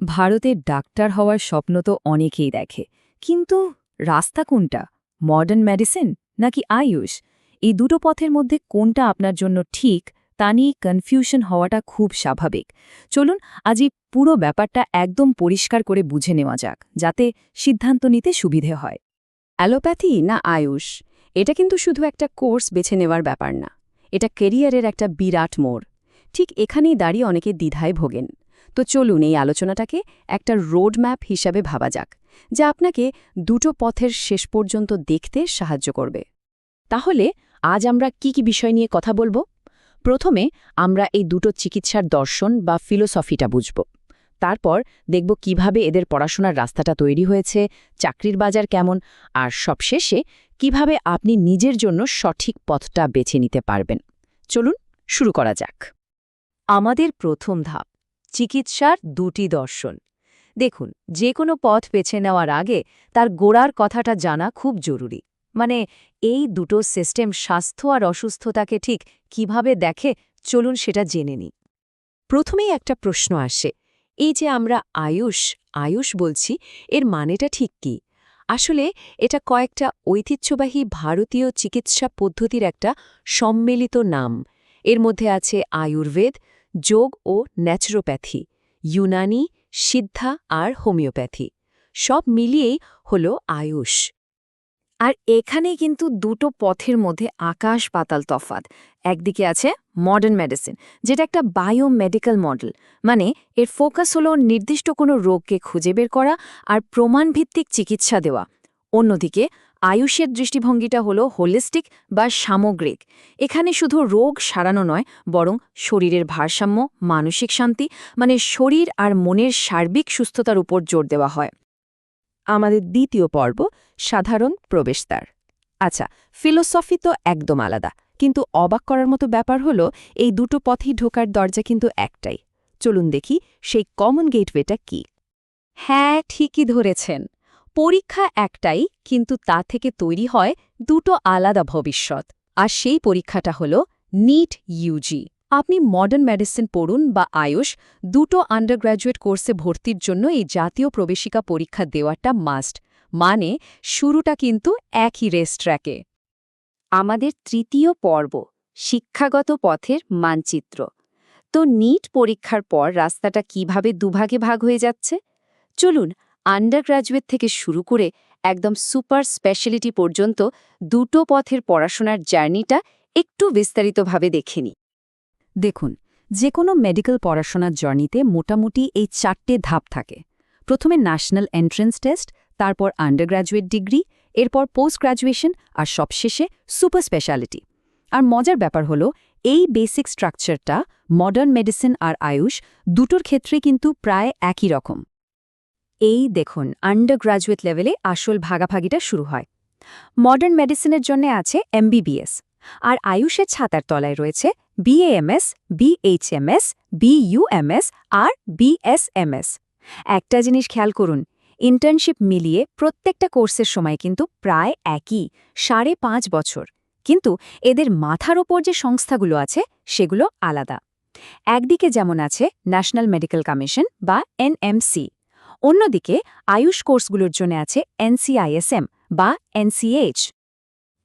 ভারতের ডাক্তার হওয়ার স্বপ্ন তো অনেকেই দেখে। কিন্তু রাস্তা কোনটা? মডার্ন মেডিসিন নাকি আয়ুষ? এই দুটো পথের মধ্যে কোনটা আপনার জন্য ঠিক, তা নিয়ে কনফিউশন হওয়াটা খুব স্বাভাবিক। চলুন আজ এই পুরো ব্যাপারটা একদম পরিষ্কার করে বুঝে নেওয়া যাক, যাতে সিদ্ধান্ত নিতে সুবিধে হয়। অ্যালোপ্যাথি না আয়ুষ? এটা কিন্তু শুধু একটা কোর্স বেছে নেওয়ার ব্যাপার না। এটা কেরিয়ারের একটা বিরাট মোড়। ঠিক এখানেই দাঁড়িয়ে অনেকে দ্বিধায় ভোগেন। তো চলুন এই আলোচনাটাকে একটা রোডম্যাপ হিসাবে ভাবা যাক, যা আপনাকে দুটো পথের শেষ পর্যন্ত দেখতে সাহায্য করবে। তাহলে আজ আমরা কি কি বিষয় নিয়ে কথা বলব? প্রথমে আমরা এই দুটো চিকিৎসার দর্শন বা ফিলোসফিটা বুঝব। তারপর দেখব কীভাবে এদের পড়াশোনার রাস্তাটা তৈরি হয়েছে, চাকরির বাজার কেমন, আর সবশেষে কীভাবে আপনি নিজের জন্য সঠিক পথটা বেছে নিতে পারবেন। চলুন শুরু করা যাক। আমাদের প্রথম ধাপ চিকিৎসার দুটি দর্শন। দেখুন যে কোনো পথ বেছে নেওয়ার আগে তার গোড়ার কথাটা জানা খুব জরুরি। মানে এই দুটো সিস্টেম স্বাস্থ্য আর অসুস্থতাকে ঠিক কীভাবে দেখে চলুন সেটা জেনে নিই। প্রথমেই একটা প্রশ্ন আসে, এই যে আমরা আয়ুষ আয়ুষ বলছি, এর মানেটা ঠিক কি? আসলে এটা কয়েকটা ঐতিহ্যবাহী ভারতীয় চিকিৎসা পদ্ধতির একটা সম্মিলিত নাম। এর মধ্যে আছে আয়ুর্বেদ যোগ ও ন্যাচুরোপ্যাথি, ইউনানি, সিদ্ধা আর হোমিওপ্যাথি, সব মিলিয়েই হল আয়ুষ। আর এখানে কিন্তু দুটো পথের মধ্যে আকাশ পাতাল তফাত একদিকে আছে মডার্ন মেডিসিন যেটা একটা বায়োমেডিক্যাল মডেল মানে এর ফোকাস হলো নির্দিষ্ট কোনো রোগকে খুঁজে বের করা আর প্রমাণভিত্তিক চিকিৎসা দেওয়া। অন্যদিকে আয়ুষের দৃষ্টিভঙ্গিটা হলো হোলিস্টিক বা সামগ্রিক। এখানে শুধু রোগ সারানো নয়, বরং শরীরের ভারসাম্য, মানসিক শান্তি মানে শরীর আর মনের সার্বিক সুস্থতার উপর জোর দেওয়া হয়। আমাদের দ্বিতীয় পর্ব, সাধারণ প্রবেশদ্বার। আচ্ছা ফিলোসফি তো একদম আলাদা, কিন্তু অবাক করার মতো ব্যাপার হলো, এই দুটো পথেই ঢোকার দরজা কিন্তু একটাই। চলুন দেখি সেই কমন গেটওয়েটা কি। হ্যাঁ ঠিকই ধরেছেন। পরীক্ষা একটাই, কিন্তু তা থেকে তৈরি হয় দুটো আলাদা ভবিষ্যৎ। আর সেই পরীক্ষাটা হল নিট ইউজি আপনি মডার্ন মেডিসিন পড়ুন বা আয়ুষ, দুটো আন্ডারগ্র্যাজুয়েট কোর্সে ভর্তির জন্য এই জাতীয় প্রবেশিকা পরীক্ষা দেওয়াটা মাস্ট মানে শুরুটা কিন্তু একই রেস ট্র্যাকে আমাদের তৃতীয় পর্ব, শিক্ষাগত পথের মানচিত্র। তো নিট পরীক্ষার পর রাস্তাটা কীভাবে দুভাগে ভাগ হয়ে যাচ্ছে? চলুন আন্ডারগ্র্যাজুয়েট থেকে শুরু করে একদম সুপার স্পেশালিটি পর্যন্ত দুটো পথের পড়াশোনার জার্নিটা একটু বিস্তারিতভাবে দেখে নিই। দেখুন যে কোনো মেডিকেল পড়াশোনার জার্নিতে মোটামুটি এই চারটে ধাপ থাকে। প্রথমে ন্যাশনাল এন্ট্রেন্স টেস্ট, তারপর আন্ডারগ্র্যাজুয়েট ডিগ্রি, এরপর পোস্ট গ্র্যাজুয়েশন আর সবশেষে সুপার স্পেশালিটি। আর মজার ব্যাপার হলো, এই বেসিক স্ট্রাকচারটা মডার্ন মেডিসিন আর আয়ুষ দুটোর ক্ষেত্রে কিন্তু প্রায় একই রকম। এই দেখুন আন্ডারগ্র্যাজুয়েট লেভেলে আসল ভাগাভাগিটা শুরু হয়। মডার্ন মেডিসিনের জন্য আছে এমবিবিএস আর আয়ুষের ছাতার তলায় রয়েছে বিএএমএস বিএইচএমএস বিইউএমএস আর বিএসএমএস একটা জিনিস খেয়াল করুন ইন্টার্নশিপ মিলিয়ে প্রত্যেকটা কোর্সের সময় কিন্তু প্রায় একই, সাড়ে পাঁচ বছর। কিন্তু এদের মাথার ওপর যে সংস্থাগুলো আছে, সেগুলো আলাদা। একদিকে যেমন আছে ন্যাশনাল মেডিকেল কমিশন বা এনএমসি অন্যদিকে, আয়ুষ কোর্সগুলোর জন্য আছে এনসিআইএসএম বা এনসিএইচ।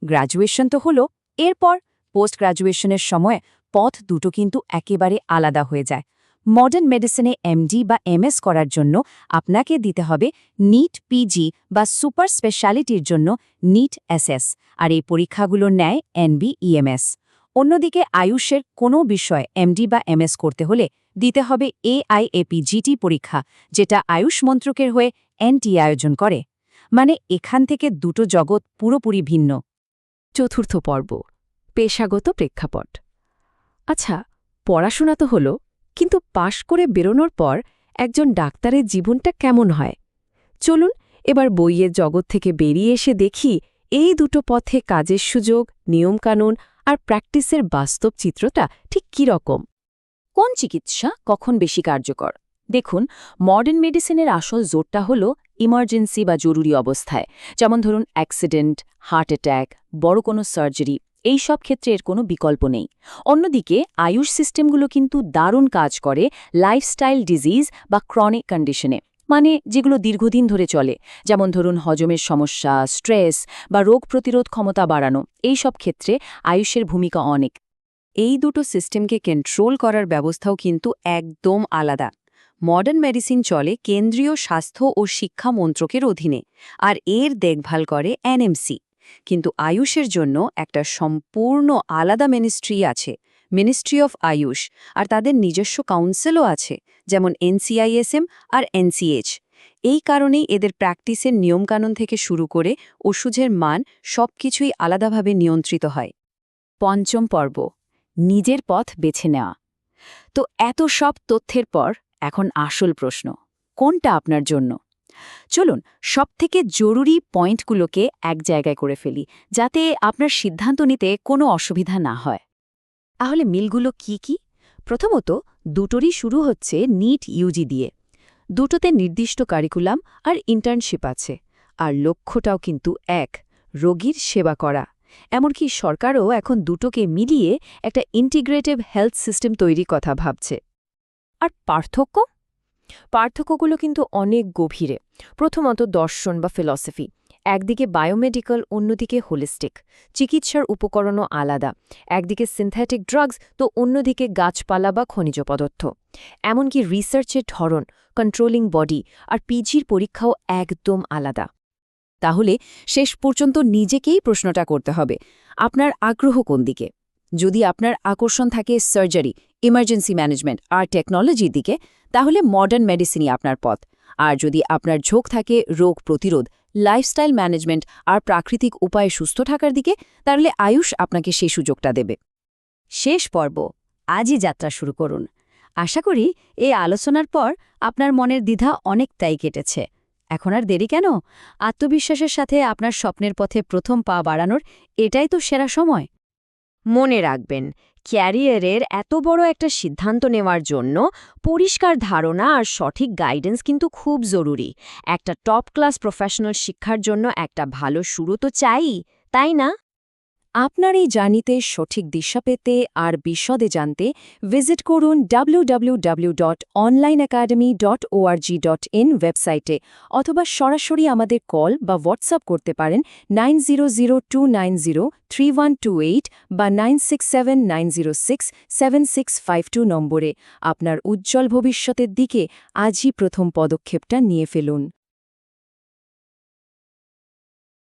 গ্রাজুয়েশন তো হলো, এরপর পোস্ট গ্রাজুয়েশনের সময় পথ দুটো কিন্তু একেবারে আলাদা হয়ে যায়। মডার্ন মেডিসিনে এমডি বা এমএস করার জন্য আপনাকে দিতে হবে নিট পিজি বা সুপার স্পেশালিটির জন্য নিট এসএস আর এই পরীক্ষাগুলোর ন্যায় এনবি ইএমএস অন্যদিকে আয়ুষের কোনো বিষয় এমডি বা এমএস করতে হলে দিতে হবে এআইএপিজিটি পরীক্ষা, যেটা আয়ুষ মন্ত্রকের হয়ে এনটি আয়োজন করে। মানে এখান থেকে দুটো জগৎ পুরোপুরি ভিন্ন। চতুর্থ পর্ব, পেশাগত প্রেক্ষাপট। আচ্ছা পড়াশোনা তো হলো, কিন্তু পাশ করে বেরোনোর পর একজন ডাক্তারের জীবনটা কেমন হয়? চলুন এবার বইয়ের জগৎ থেকে বেরিয়ে এসে দেখি এই দুটো পথে কাজের সুযোগ, নিয়মকানুন আর প্র্যাকটিসের বাস্তব চিত্রটা ঠিক কী রকম। কোন চিকিৎসা কখন বেশি কার্যকর? দেখুন মডার্ন মেডিসিনের আসল জোরটা হল ইমার্জেন্সি বা জরুরি অবস্থায়। যেমন ধরুন অ্যাক্সিডেন্ট হার্ট অ্যাট্যাক বড় কোনো সার্জারি এই সব ক্ষেত্রে এর কোনো বিকল্প নেই। অন্যদিকে, আয়ুষ সিস্টেমগুলো কিন্তু দারুণ কাজ করে লাইফস্টাইল ডিজিজ বা ক্রনিক কন্ডিশনে মানে যেগুলো দীর্ঘদিন ধরে চলে। যেমন ধরুন, হজমের সমস্যা স্ট্রেস বা রোগ প্রতিরোধ ক্ষমতা বাড়ানো, এই সব ক্ষেত্রে আয়ুষের ভূমিকা অনেক। এই দুটো সিস্টেমকে কন্ট্রোল করার ব্যবস্থাও কিন্তু একদম আলাদা। মডার্ন মেডিসিন চলে কেন্দ্রীয় স্বাস্থ্য ও শিক্ষা মন্ত্রকের অধীনে, আর এর দেখভাল করে এনএমসি কিন্তু আয়ুষের জন্য একটা সম্পূর্ণ আলাদা মিনিস্ট্রি আছে মিনিস্ট্রি অফ আয়ুষ আর তাদের নিজস্ব কাউন্সিলও আছে, যেমন এনসিআইএসএম আর এনসিএইচ এই কারণেই এদের প্র্যাকটিসের নিয়মকানুন থেকে শুরু করে ওষুধের মান সবকিছুই আলাদাভাবে নিয়ন্ত্রিত হয়। পঞ্চম পর্ব। নিজের পথ বেছে নেওয়া। তো এত সব তথ্যের পর এখন আসল প্রশ্ন, কোনটা আপনার জন্য? চলুন, সবথেকে জরুরি পয়েন্টগুলোকে এক জায়গায় করে ফেলি, যাতে আপনার সিদ্ধান্ত নিতে কোনো অসুবিধা না হয়। তাহলে মিলগুলো কি কি? প্রথমত, দুটোরই শুরু হচ্ছে নিট ইউজি দিয়ে। দুটোতে নির্দিষ্ট কারিকুলাম আর ইন্টার্নশিপ আছে, আর লক্ষ্যটাও কিন্তু এক, রোগীর সেবা করা। এমনকি সরকারও এখন দুটোকে মিলিয়ে একটা ইন্টিগ্রেটিভ হেলথ সিস্টেম তৈরির কথা ভাবছে। আর পার্থক্য? পার্থক্যগুলো কিন্তু অনেক গভীরে। প্রথমত দর্শন বা ফিলসফি একদিকে বায়োমেডিক্যাল অন্যদিকে হোলিস্টিক চিকিৎসার উপকরণও আলাদা। একদিকে সিনথেটিক ড্রাগস তো অন্যদিকে গাছপালা বা খনিজ পদার্থ। এমনকি রিসার্চের ধরন কন্ট্রোলিং বডি আর পিজির পরীক্ষাও একদম আলাদা। তাহলে শেষ পর্যন্ত নিজেকেই প্রশ্নটা করতে হবে। আপনার আগ্রহ কোন দিকে? যদি আপনার আকর্ষণ থাকে সার্জারি, ইমার্জেন্সি ম্যানেজমেন্ট আর টেকনোলজির দিকে, তাহলে মডার্ন মেডিসিনই আপনার পথ। আর যদি আপনার ঝোঁক থাকে রোগ প্রতিরোধ, লাইফস্টাইল ম্যানেজমেন্ট আর প্রাকৃতিক উপায়ে সুস্থ থাকার দিকে, তাহলে আয়ুষ আপনাকে সেই সুযোগটা দেবে। শেষ পর্ব। আজই যাত্রা শুরু করুন। আশা করি এই আলোচনার পর আপনার মনের দ্বিধা অনেকটাই কেটেছে। এখন আর দেরি কেন? আত্মবিশ্বাসের সাথে আপনার স্বপ্নের পথে প্রথম পা বাড়ানোর এটাই তো সেরা সময়। মনে রাখবেন, ক্যারিয়ারের এত বড় একটা সিদ্ধান্ত নেওয়ার জন্য পরিষ্কার ধারণা আর সঠিক গাইডেন্স কিন্তু খুব জরুরি। একটা টপ ক্লাস প্রফেশনাল শিক্ষার জন্য একটা ভালো শুরু তো চাই, তাই না? আপনার এই জার্নিতে সঠিক দিশা পেতে আর বিশদে জানতে ভিজিট করুন www.onlineacademy.org.in ওয়েবসাইটে অথবা সরাসরি আমাদের কল বা হোয়াটসঅ্যাপ করতে পারেন নাইন বা নাইন নম্বরে। আপনার উজ্জ্বল ভবিষ্যতের দিকে আজই প্রথম পদক্ষেপটা নিয়ে ফেলুন।